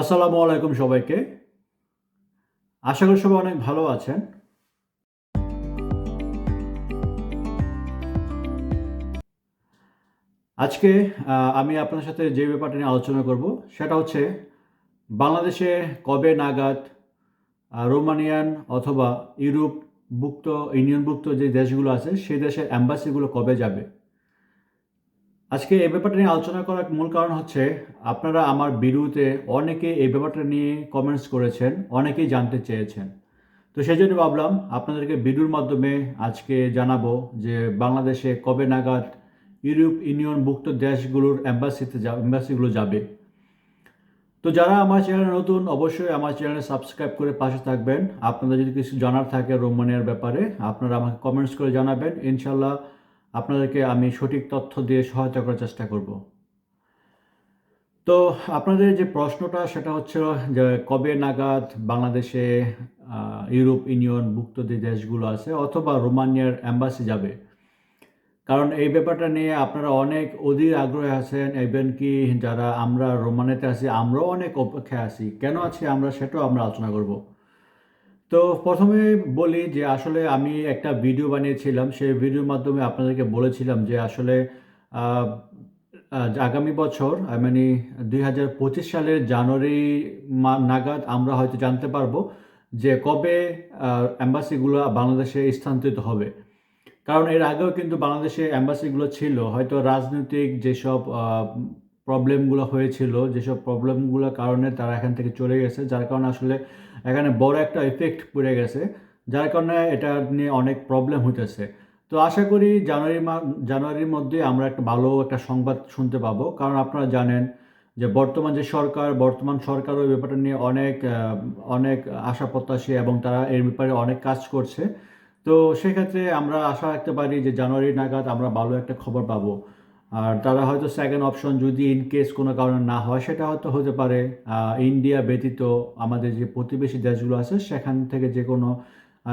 আসসালামু আলাইকুম সবাইকে। আশা করি সবাই অনেক ভালো আছেন। আজকে আমি আপনার সাথে যে ব্যাপারটা নিয়ে আলোচনা করব, সেটা হচ্ছে বাংলাদেশে কবে নাগাদ রোমানিয়ান অথবা ইউরোপ ভুক্ত ইউনিয়নভুক্ত যে দেশগুলো আছে সেই দেশের অ্যাম্বাসিগুলো কবে যাবে? আজকে এই ব্যাপারটা নিয়ে আলোচনা করার মূল কারণ হচ্ছে আপনারা আমার ভিডিওতে অনেকে এই ব্যাপারটা নিয়ে কমেন্টস করেছেন, অনেকেই জানতে চেয়েছেন। তো সেই জন্য ভাবলাম আপনাদেরকে বিডুর মাধ্যমে আজকে জানাব যে বাংলাদেশে কবে নাগাদ ইউরোপ ইউনিয়ন ইউনিয়নভুক্ত দেশগুলোর অ্যাম্বাসিতে যা অ্যাম্বাসিগুলো যাবে। তো যারা আমার চ্যানেলে নতুন, অবশ্যই আমার চ্যানেলে সাবস্ক্রাইব করে পাশে থাকবেন। আপনাদের যদি কিছু জানার থাকে রোমানিয়ার ব্যাপারে, আপনারা আমাকে কমেন্টস করে জানাবেন। ইনশাল্লাহ আপনাদেরকে আমি সঠিক তথ্য দিয়ে সহায়তা করার চেষ্টা করব। তো আপনাদের যে প্রশ্নটা, সেটা হচ্ছে যে কবে নাগাদ বাংলাদেশে ইউরোপ ইউনিয়ন ভুক্ত যে দেশগুলো আছে অথবা রোমানিয়ার অ্যাম্বাসি যাবে? কারণ এই ব্যাপারটা নিয়ে আপনারা অনেক অধীর আগ্রহে আছেন, ইভেন কি যারা আমরা রোমানিয়াতে আছি, আমরাও অনেক অপেক্ষায় আছি। কেন আছি আমরা সেটাও আমরা আলোচনা করব। তো প্রথমে বলি যে আসলে আমি একটা ভিডিও বানিয়েছিলাম। সেই ভিডিওর মাধ্যমে আপনাদেরকে বলেছিলাম যে আসলে আগামী বছর মানে দুই হাজার পঁচিশ সালের জানুয়ারি নাগাদ আমরা হয়তো জানতে পারব যে কবে অ্যাম্বাসিগুলো বাংলাদেশে স্থানান্তরিত হবে। কারণ এর আগেও কিন্তু বাংলাদেশে অ্যাম্বাসিগুলো ছিল। হয়তো রাজনৈতিক যেসব প্রবলেমগুলো হয়েছিল, যেসব প্রবলেমগুলোর কারণে তারা এখান থেকে চলে গেছে, যার কারণে আসলে এখানে বড় একটা এফেক্ট পড়ে গেছে, যার কারণে এটা নিয়ে অনেক প্রবলেম হইতেছে। তো আশা করি জানুয়ারি মা, জানুয়ারির মধ্যে আমরা একটা ভালো একটা সংবাদ শুনতে পাবো। কারণ আপনারা জানেন যে বর্তমান যে সরকার, বর্তমান সরকার ওই ব্যাপারটা নিয়ে অনেক অনেক আশা প্রত্যাশী এবং তারা এর ব্যাপারে অনেক কাজ করছে। তো সেক্ষেত্রে আমরা আশা রাখতে পারি যে জানুয়ারি নাগাদ আমরা ভালো একটা খবর পাবো। আর তারা হয়তো সেকেন্ড অপশন যদি ইন কেস কোনো কারণে না হয়, সেটা হয়তো হতে পারে। ইন্ডিয়া ব্যতীত আমাদের যে প্রতিবেশী দেশগুলো আছে, সেখান থেকে যে কোনো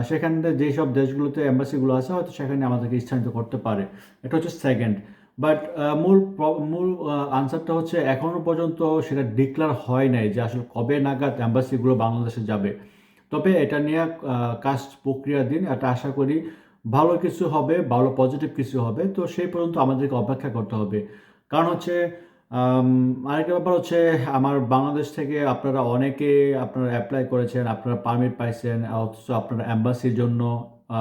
সেখান থেকে যেসব দেশগুলোতে অ্যাম্বাসিগুলো আছে, হয়তো সেখানে আমাদেরকে স্থানিত করতে পারে। এটা হচ্ছে সেকেন্ড বাট মূল মূল আনসারটা হচ্ছে এখনও পর্যন্ত সেটা ডিক্লার হয় নাই যে আসলে কবে নাগাদ অ্যাম্বাসিগুলো বাংলাদেশে যাবে। তবে এটা নিয়ে কাজ প্রক্রিয়া দিন এটা আশা করি ভালো কিছু হবে, ভালো পজিটিভ কিছু হবে, তো সেই পর্যন্ত আমাদেরকে অপেক্ষা করতে হবে। কারণ হচ্ছে আরেকটা ব্যাপার হচ্ছে, আমার বাংলাদেশ থেকে আপনারা অনেকে আপনারা অ্যাপ্লাই করেছেন, আপনারা পারমিট পাইছেন, অথচ আপনারা অ্যাম্বাসির জন্য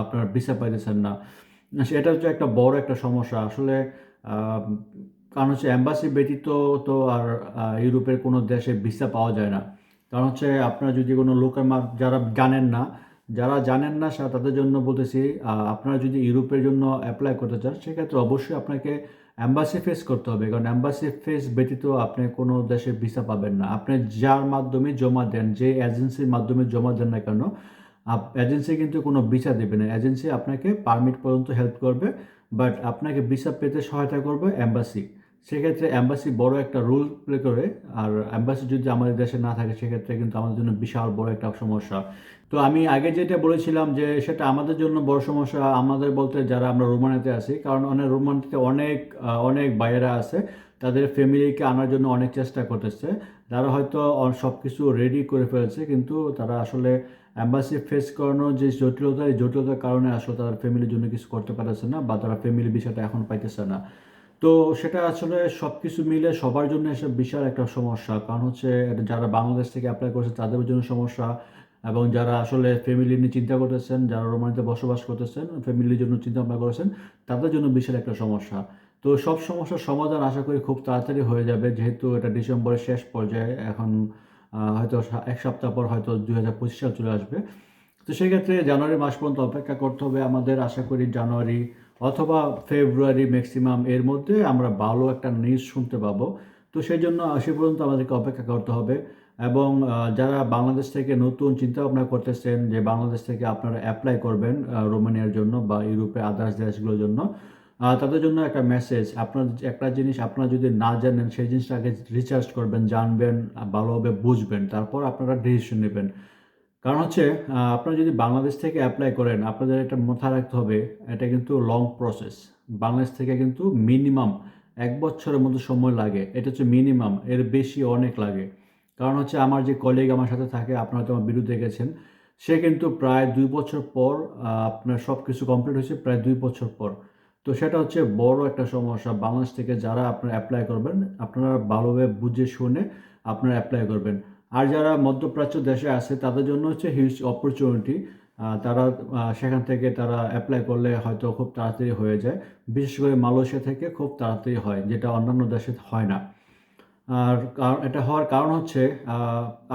আপনারা ভিসা পাইতেছেন না। সেটা হচ্ছে একটা বড় একটা সমস্যা। আসলে কারণ হচ্ছে অ্যাম্বাসি ব্যতীত তো আর ইউরোপের কোনো দেশে ভিসা পাওয়া যায় না। কারণ হচ্ছে, আপনারা যদি কোনো লোকের মা যারা জানেন না যারা জানেন না তাদের জন্য বলতেছি আপনারা যদি ইউরোপের জন্য অ্যাপ্লাই করতে চান, সেক্ষেত্রে অবশ্যই আপনাকে অ্যাম্বাসি ফেস করতে হবে। কারণ অ্যাম্বাসি ফেস ব্যতীত আপনি কোনো দেশে ভিসা পাবেন না। আপনি যার মাধ্যমে জমা দেন, যে এজেন্সির মাধ্যমে জমা দেন না কেন এজেন্সি কিন্তু কোনো ভিসা দেবে না। এজেন্সি আপনাকে পারমিট পর্যন্ত হেল্প করবে বাট আপনাকে ভিসা পেতে সহায়তা করবে অ্যাম্বাসি সেক্ষেত্রে অ্যাম্বাসি বড় একটা রোল প্লে করে। আর অ্যাম্বাসি যদি আমাদের দেশে না থাকে, সেক্ষেত্রে কিন্তু আমাদের জন্য বিশাল বড় একটা সমস্যা। তো আমি আগে যেটা বলেছিলাম যে, সেটা আমাদের জন্য বড় সমস্যা। আমাদের বলতে যারা আমরা রোমানিয়াতে আছি, কারণ অনেক রোমানিতে অনেক অনেক বাইরা আছে, তাদের ফ্যামিলিকে আনার জন্য অনেক চেষ্টা করতেছে। তারা হয়তো সব কিছু রেডি করে ফেলেছে, কিন্তু তারা আসলে অ্যাম্বাসি ফেস করানোর যে জটিলতা, এই জটিলতার কারণে আসলে তারা ফ্যামিলির জন্য কিছু করতে পারতেছে না বা তারা ফ্যামিলি বিষয়টা এখন পাইতেছে না। তো সেটা আসলে সব কিছু মিলে সবার জন্য এসে বিশাল একটা সমস্যা। কারণ হচ্ছে, যারা বাংলাদেশ থেকে অ্যাপ্লাই করছে তাদের জন্য সমস্যা এবং যারা আসলে ফ্যামিলি নিয়ে চিন্তা করতেছেন, যারা রোমানিতে বসবাস করতেছেন ফ্যামিলির জন্য চিন্তা ভাবনা করেছেন, তাদের জন্য বিশাল একটা সমস্যা। তো সব সমস্যার সমাধান আশা করি খুব তাড়াতাড়ি হয়ে যাবে, যেহেতু এটা ডিসেম্বরের শেষ পর্যায়ে, এখন হয়তো এক সপ্তাহ পর হয়তো দুই হাজার পঁচিশ সাল চলে আসবে। তো সেক্ষেত্রে জানুয়ারি মাস পর্যন্ত অপেক্ষা করতে হবে আমাদের। আশা করি জানুয়ারি অথবা ফেব্রুয়ারি ম্যাক্সিমাম এর মধ্যে আমরা ভালো একটা নিউজ শুনতে পাবো। তো সেই জন্য সে পর্যন্ত আমাদেরকে অপেক্ষা করতে হবে এবং যারা বাংলাদেশ থেকে নতুন চিন্তা ভাবনা করতেছেন যে বাংলাদেশ থেকে আপনারা অ্যাপ্লাই করবেন রোমানিয়ার জন্য বা ইউরোপে আদার্স দেশগুলোর জন্য তাদের জন্য একটা মেসেজ আপনার একটা জিনিস আপনারা যদি না জানেন সেই জিনিসটা আগে রিসার্চ করবেন, জানবেন, ভালোভাবে বুঝবেন, তারপর আপনারা ডিসিশন নেবেন। কারণ হচ্ছে আপনারা যদি বাংলাদেশ থেকে অ্যাপ্লাই করেন, আপনাদের এটা মাথায় রাখতে হবে, এটা কিন্তু লং প্রসেস বাংলাদেশ থেকে কিন্তু মিনিমাম এক বছরের মতো সময় লাগে। এটা হচ্ছে মিনিমাম এর বেশি অনেক লাগে। কারণ হচ্ছে, আমার যে কলিগ আমার সাথে থাকে, আপনারা হয়তো আমার বিরুদ্ধে গেছেন, সে কিন্তু প্রায় দুই বছর পর আপনার সব কিছু কমপ্লিট হয়েছে, প্রায় দুই বছর পর। তো সেটা হচ্ছে বড় একটা সমস্যা। বাংলাদেশ থেকে যারা আপনারা অ্যাপ্লাই করবেন, আপনারা ভালোভাবে বুঝে শুনে আপনারা অ্যাপ্লাই করবেন। আর যারা মধ্যপ্রাচ্য দেশে আছে, তাদের জন্য হচ্ছে হিউজ অপরচুনিটি তারা সেখান থেকে তারা অ্যাপ্লাই করলে হয়তো খুব তাড়াতাড়ি হয়ে যায়। বিশেষ করে মালয়েশিয়া থেকে খুব তাড়াতাড়ি হয়, যেটা অন্যান্য দেশে হয় না। আর কারণ এটা হওয়ার কারণ হচ্ছে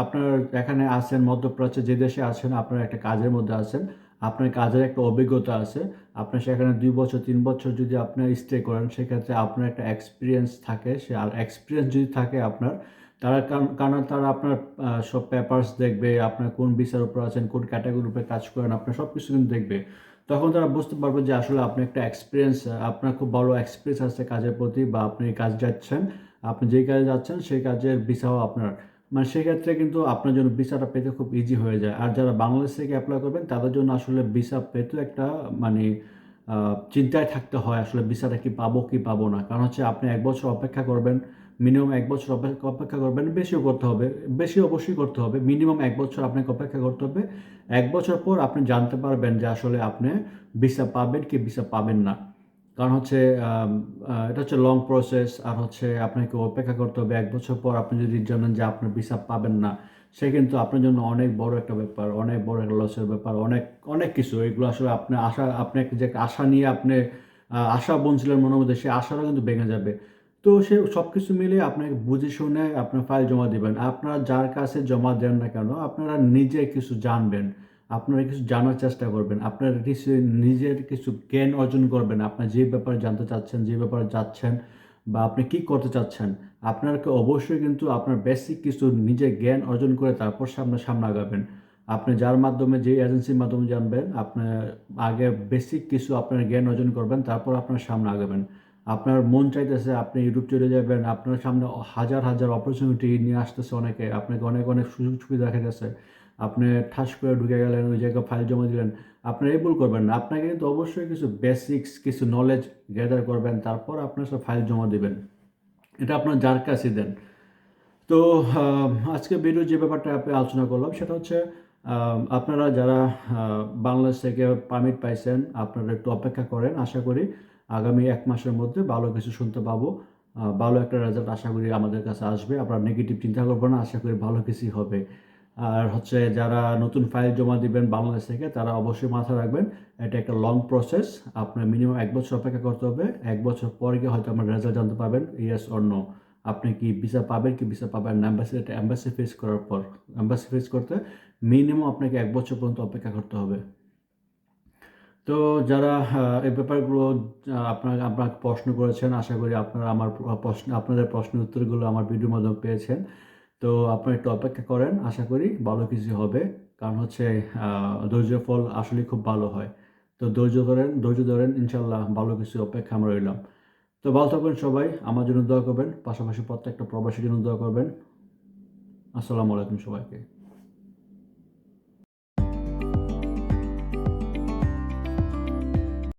আপনার এখানে আছেন, মধ্যপ্রাচ্যে যে দেশে আছেন, আপনার একটা কাজের মধ্যে আছেন, আপনার কাজের একটা অভিজ্ঞতা আছে। আপনার সেখানে দুই বছর, তিন বছর যদি আপনি স্টে করেন, সেক্ষেত্রে আপনার একটা এক্সপিরিয়েন্স থাকে, সে আর এক্সপিরিয়েন্স যদি থাকে আপনার তারা কারণ তারা আপনার সব পেপারস দেখবে, আপনার কোন বিচার উপর আছেন, কোন ক্যাটাগরির উপরে কাজ করেন, আপনার সব কিছু কিন্তু দেখবে। তখন তারা বুঝতে পারবে যে আসলে আপনি একটা এক্সপিরিয়েন্স আপনার খুব ভালো এক্সপিরিয়েন্স আছে কাজের প্রতি বা আপনি কাজ যাচ্ছেন, আপনি যেই কাজে যাচ্ছেন, সেই কাজের ভিসাও আপনার। মানে সেক্ষেত্রে কিন্তু আপনার জন্য ভিসাটা পেতে খুব ইজি হয়ে যায়। আর যারা বাংলাদেশ থেকে অ্যাপ্লাই করবেন, তাদের জন্য আসলে ভিসা পেতে একটা মানে চিন্তায় থাকতে হয়, আসলে ভিসাটা কি পাবো কি পাবো না। কারণ হচ্ছে আপনি এক বছর অপেক্ষা করবেন মিনিমাম এক বছর অপেক্ষা করবেন, বেশিও করতে হবে বেশি অবশ্যই করতে হবে মিনিমাম এক বছর আপনাকে অপেক্ষা করতে হবে। এক বছর পর আপনি জানতে পারবেন যে আসলে আপনি ভিসা পাবেন কি ভিসা পাবেন না। কারণ হচ্ছে এটা হচ্ছে লং প্রসেস আর হচ্ছে আপনাকে অপেক্ষা করতে হবে এক বছর পর আপনি যদি জানেন যে আপনার ভিসা পাবেন না, সে কিন্তু আপনার জন্য অনেক বড় একটা ব্যাপার, অনেক বড় একটা লসের ব্যাপার, অনেক অনেক কিছু। এগুলো আসলে আপনি আশা, আপনি যে আশা নিয়ে আপনি আশা বলছিলেন মনের মধ্যে, সেই আশাটা কিন্তু ভেঙে যাবে। তো সে সব কিছু মিলিয়ে আপনাকে বুঝে শুনে আপনার ফাইল জমা দিবেন। আপনারা যার কাছে জমা দেন না কেন, আপনারা নিজে কিছু জানবেন। আপনারা কিছু জানার চেষ্টা করবেন, আপনার কিছু নিজের কিছু জ্ঞান অর্জন করবেন, আপনার যে ব্যাপারে জানতে চাচ্ছেন, যে ব্যাপারে যাচ্ছেন বা আপনি কি করতে চাচ্ছেন আপনাকে অবশ্যই কিন্তু আপনার বেসিক কিছু নিজের জ্ঞান অর্জন করে তারপর সামনে সামনে আগাবেন আপনি যার মাধ্যমে, যে এজেন্সির মাধ্যমে জানবেন আপনার আগে বেসিক কিছু আপনার জ্ঞান অর্জন করবেন, তারপর আপনার সামনে আগাবেন আপনার মন চাইতেছে আপনি ইউটিউব চলে যাবেন, আপনার সামনে হাজার হাজার অপরচুনিটি নিয়ে আসতেছে অনেকে, আপনাকে অনেক অনেক সুযোগ সুবিধা দেখা গেছে আপনি ঠাস করে ঢুকে গেলেন, ওই জায়গায় ফাইল জমা দিলেন, আপনি এই ভুল করবেন না। আপনাকে কিন্তু অবশ্যই কিছু বেসিক্স কিছু নলেজ গ্যাদার করবেন, তারপর আপনার সব ফাইল জমা দিবেন। এটা আপনার যার কাছে দেন। তো আজকে ভিডিও যে ব্যাপারটা আপনি আলোচনা করলাম, সেটা হচ্ছে আপনারা যারা বাংলাদেশ থেকে পারমিট পাইছেন, আপনারা একটু অপেক্ষা করেন, আশা করি আগামী এক মাসের মধ্যে ভালো কিছু শুনতে পাবো। ভালো একটা রেজাল্ট আশা করি আমাদের কাছে আসবে। আপনারা নেগেটিভ চিন্তা করবেন না, আশা করি ভালো কিছুই হবে। আর হচ্ছে যারা নতুন ফাইল জমা দিবেন বাংলাদেশ থেকে, তারা অবশ্যই মাথায় রাখবেন, এটা একটা লং প্রসেস আপনার মিনিমাম এক বছর অপেক্ষা করতে হবে। এক বছর পরে গিয়ে হয়তো আপনার রেজাল্ট জানতে পারবেন ইয়েস অর নো আপনি কি ভিসা পাবেন, কি ভিসা পাবেন না? অ্যাম্বাসি এটা অ্যাম্বাসি ফেস করার পর অ্যাম্বাসি ফেস করতে মিনিমাম আপনাকে এক বছর পর্যন্ত অপেক্ষা করতে হবে। তো যারা এই ব্যাপারগুলো আপনার আপনার প্রশ্ন করেছেন, আশা করি আপনারা আমার প্রশ্ন, আপনাদের প্রশ্নের উত্তরগুলো আমার ভিডিওর মাধ্যমে পেয়েছেন। তো আপনি একটু অপেক্ষা করেন, আশা করি ভালো কিছু হবে। কারণ হচ্ছে ধৈর্য ফল আসলে খুব ভালো হয়। তো ধৈর্য ধরেন ধৈর্য ধরেন ইনশাল্লাহ ভালো কিছু অপেক্ষা আমরা রইলাম। তো ভালো থাকবেন সবাই, আমার জন্য দোয়া করবেন। পাশাপাশি প্রত্যেকটা প্রবাসীর জন্য দোয়া করবেন। আসসালামু আলাইকুম সবাইকে।